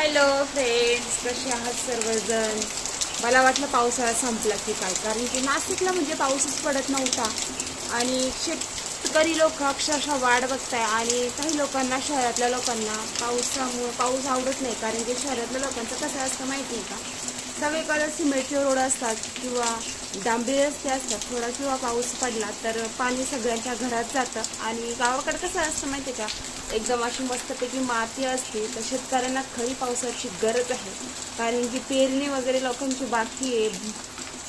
Hello friends कसे आहात सर्वजण? मला वाटलं पावसाळा संपला की काय? कारण की नाशिकला म्हणजे पाऊसच पडत नव्हता. आणि शेतकरी लोक अक्षरशः वाढ बघताय. आणि काही लोकांना शहरातल्या लोकांना पावसामुळे पाऊस आवडत नाही. कारण की शहरातल्या लोकांचं कसं असतं माहिती आहे का? सगळीकडे सिमेंटचे रोड असतात किंवा डांबरी रस्ते असतात थोडा किंवा पाऊस पडला तर पाणी सगळ्यांच्या घरात जातं. आणि गावाकडे कसं असतं माहिती आहे का? एकदम अशी मस्तपैकी माती असते तर शेतकऱ्यांना खरी पावसाची गरज आहे. कारण की पेरणी वगैरे लोकांची बाकी आहे.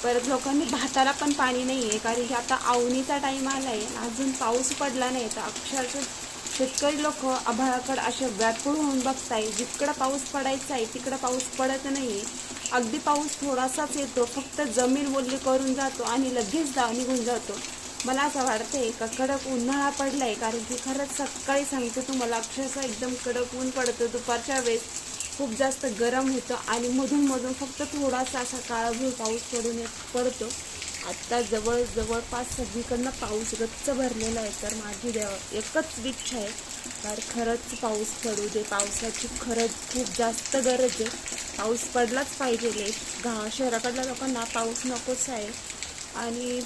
परत लोकांनी भाताला पण पाणी नाही आहे कारण की आता आवणीचा टाईम आला आहे अजून पाऊस पडला नाही. तर अक्षरशः शेतकरी लोक आभाळाकडे असे व्याकुळ होऊन बघताय जिकडं पाऊस पडायचा आहे तिकडं पाऊस पडत नाही आहे अगदी पाऊस थोडासाच येतो फक्त जमीन बोलली करून जातो आणि लगेच दाव निघून जातो. मला असं वाटतंय का कडक उन्हाळा पडलाय कारण की खरंच सकाळी सांगते तुम्हाला अक्षरशः एकदम कडक ऊन पडतं. दुपारच्या वेळेस खूप जास्त गरम होतं आणि मधून मधून फक्त थोडासा असा काळाभूर पाऊस पडून येत पडतो. आत्ता जवळ जवळपास सगळीकडनं पाऊस गच्च भरलेला आहे तर माझी देव एकच इच्छा आहे तर खरंच पाऊस पडू दे. पावसाची खरंच खूप जास्त गरज आहे. पाऊस पडलाच पाहिजे घा गा शहराकडल्या लोकांना पाऊस नकोच आहे. आणि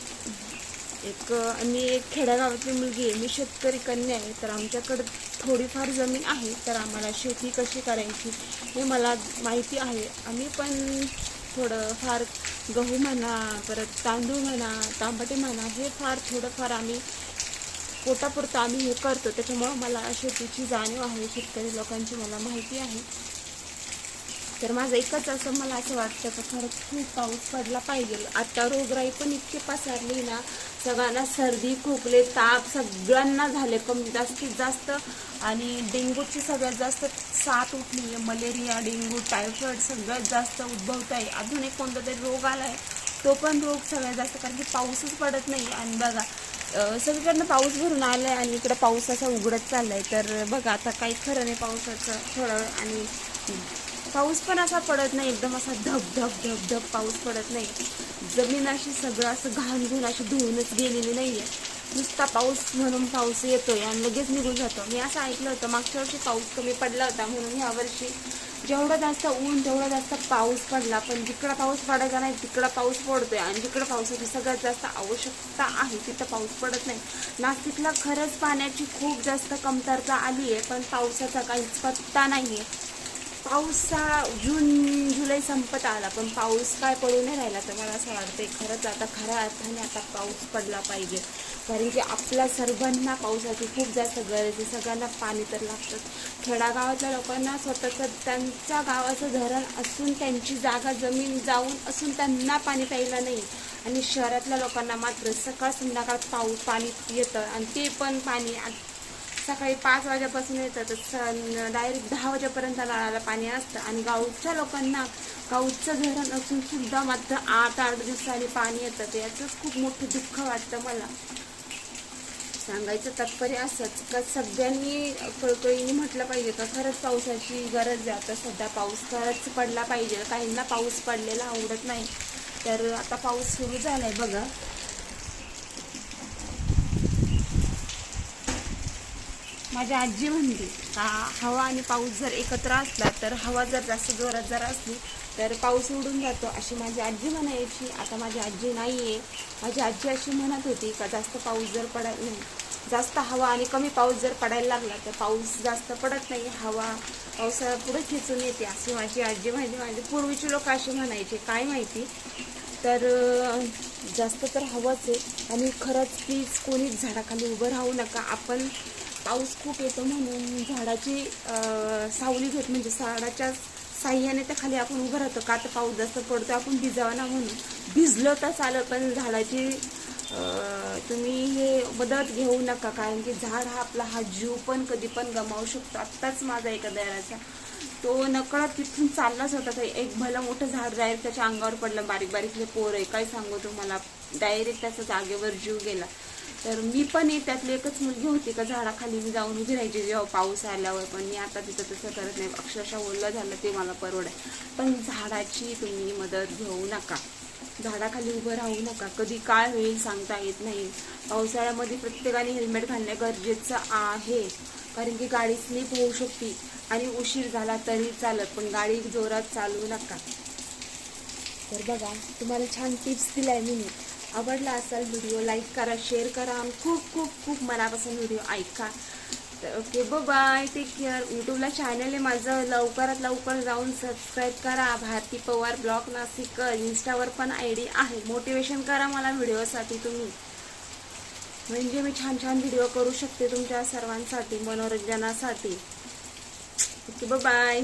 एक मी एक खेड्यागावातली मुलगी आहे. मी शेतकरी कन्या आहे तर आमच्याकडं थोडीफार जमीन आहे तर आम्हाला शेती कशी करायची हे मला माहिती आहे. आम्ही पण थोडं फार गहू म्हणा परत तांदूळ म्हणा तांबटे म्हणा हे फार थोडंफार आम्ही पोटापुरतं आम्ही हे करतो. त्याच्यामुळं मला शेतीची जाणीव आहे शेतकरी लोकांची मला माहिती आहे. तर माझं एकच असं मला असं वाटतं का खरंच खूप पाऊस पडला पाहिजे. आता रोगराई पण इतकी पसरली ना सगळ्यांना सर्दी खोकले ताप सगळ्यांना झाले कमी जास्तीत जास्त. आणि डेंग्यूची सगळ्यात जास्त साथ उठली आहे. मलेरिया डेंग्यू टायफॉईड सगळ्यात जास्त उद्भवत आहे. अजून एक कोणता तरी रोग आला आहे तो पण रोग सगळ्यात जास्त कारण की पाऊसच पडत नाही. आणि बघा सगळीकडनं पाऊस भरून आला आहे आणि इकडं पाऊस असा उघडत चाललाय. तर बघा आता काही खरं नाही पावसाचं थोडं आणि पाऊस पण असा पडत नाही एकदम असा धब धब धब धब पाऊस पडत नाही. जमीन अशी सगळं असं घाण घुण अशी धुवूनच गेलेली नाही आहे नुसता पाऊस म्हणून पाऊस येतोय आणि लगेच निघून जातो. मी असं ऐकलं होतं मागच्या वर्षी पाऊस कमी पडला होता म्हणून ह्या वर्षी जेवढा जास्त ऊन तेवढा जास्त पाऊस पडला. पण जिकडं पाऊस पडायचा नाही तिकडं पाऊस पडतोय आणि जिकडं पावसाची सगळ्यात जास्त आवश्यकता आहे तिथं पाऊस पडत नाही. नाशिकला खरंच पाण्याची खूप जास्त कमतरता आली आहे पण पावसाचा काहीच पत्ता नाही आहे पाऊसा जून जुलै संपत आला पण पाऊस काय पडू नाही राहिला तर मला असं वाटतंय. खरंच आता खऱ्या अर्थाने आता पाऊस पडला पाहिजे. कारण की आपल्या सर्वांना पावसाची खूप जास्त गरज आहे. सगळ्यांना पाणी तर लागतं खेडागावातल्या लोकांना स्वतःचं त्यांच्या गावाचं धरण असून त्यांची जागा जमीन जाऊन असून त्यांना पाणी प्यायला नाही. आणि शहरातल्या लोकांना मात्र सकाळ संध्याकाळ पाऊस पाणी येतं. आणि ते पण पाणी आ- सकाळी पाच वाजेपासून येतं तर डायरेक्ट दहा वाजेपर्यंत नळाला पाणी असतं. आणि गावच्या लोकांना गावचं धरण असून सुद्धा मात्र आठ आठ दिवसांनी पाणी येतं. तर खूप मोठं दुःख वाटतं मला. सांगायचं तात्पर्य असंच का सगळ्यांनी कळकळीने म्हटलं पाहिजे का खरंच पावसाची गरज आहे. आता सध्या पाऊस खरंच पडला पाहिजे. काहींना पाऊस पडलेला आवडत नाही. तर आता पाऊस सुरू झाला आहे बघा. माझी आजी म्हणते का हवा आणि पाऊस जर एकत्र असला तर हवा जर जास्त जोरात जर असली तर पाऊस उडून जातो अशी माझी आजी म्हणायची. आता माझी आजी नाही आहे माझी आजी अशी म्हणत होती का जास्त पाऊस जर पडाय नाही जास्त हवा आणि कमी पाऊस जर पडायला लागला तर पाऊस जास्त पडत नाही हवा पावसाळा पुढे खेचून येते अशी माझी आजी माहिती माझी पूर्वीची लोक असे म्हणायचे काय माहिती? तर जास्त तर हवाच आहे आणि खरंच प्लीज कोणीच झाडाखाली उभं राहू नका. आपण पाऊस खूप येतो म्हणून झाडाची सावली घेत म्हणजे झाडाच्या साह्याने त्या खाली आपण उभं राहतो. का तर पाऊस जास्त पडतो आपण भिजावा ना म्हणून. भिजलं तर चालेल पण झाडाची तुम्ही हे मदत घेऊ नका. कारण की झाड हा आपला हा जीव पण कधी पण गमावू शकतो. आत्ताच माझा एका दयाचा तो नकळत तिथून चाललाच होता. तर एक भलं मोठं झाड डायरेक्ट त्याच्या अंगावर पडलं. बारीक बारीकले पोर आहे काय सांगू तुम्हाला? डायरेक्ट त्याचा जागेवर जीव गेला. तर मी पण एक त्यातली एकच मुलगी होती का झाडाखाली मी जाऊन उभी राहायची जेव्हा पाऊस आल्यावर पण मी आता तिथं तसं करत नाही. अक्षरशः ओलं झालं ते मला परवड. आहे पण झाडाची तुम्ही मदत घेऊ नका. झाडाखाली उभं राहू नका. कधी काय होईल सांगता येत नाही. पावसाळ्यामध्ये प्रत्येकाने हेल्मेट घालणे गरजेचं आहे. कारण की गाडी स्लिप होऊ शकते आणि उशीर झाला तरी चालत पण गाडी जोरात चालवू नका. तर बघा तुम्हाला छान टिप्स दिलाय मी. आवडला असाल व्हिडिओ लाईक करा शेअर करा. आणि खूप खूप खूप मनापासून व्हिडिओ ऐका तर ओके बाय टेक केअर यूट्यूबला चॅनल आहे माझं. लवकरात लवकर जाऊन सबस्क्राईब करा. भारती पवार ब्लॉग नाशिककर. इन्स्टावर पण आय डी आहे. मोटिवेशन करा मला व्हिडिओसाठी तुम्ही. म्हणजे मी छान छान व्हिडिओ करू शकते तुमच्या सर्वांसाठी मनोरंजनासाठी. ओके ब बाय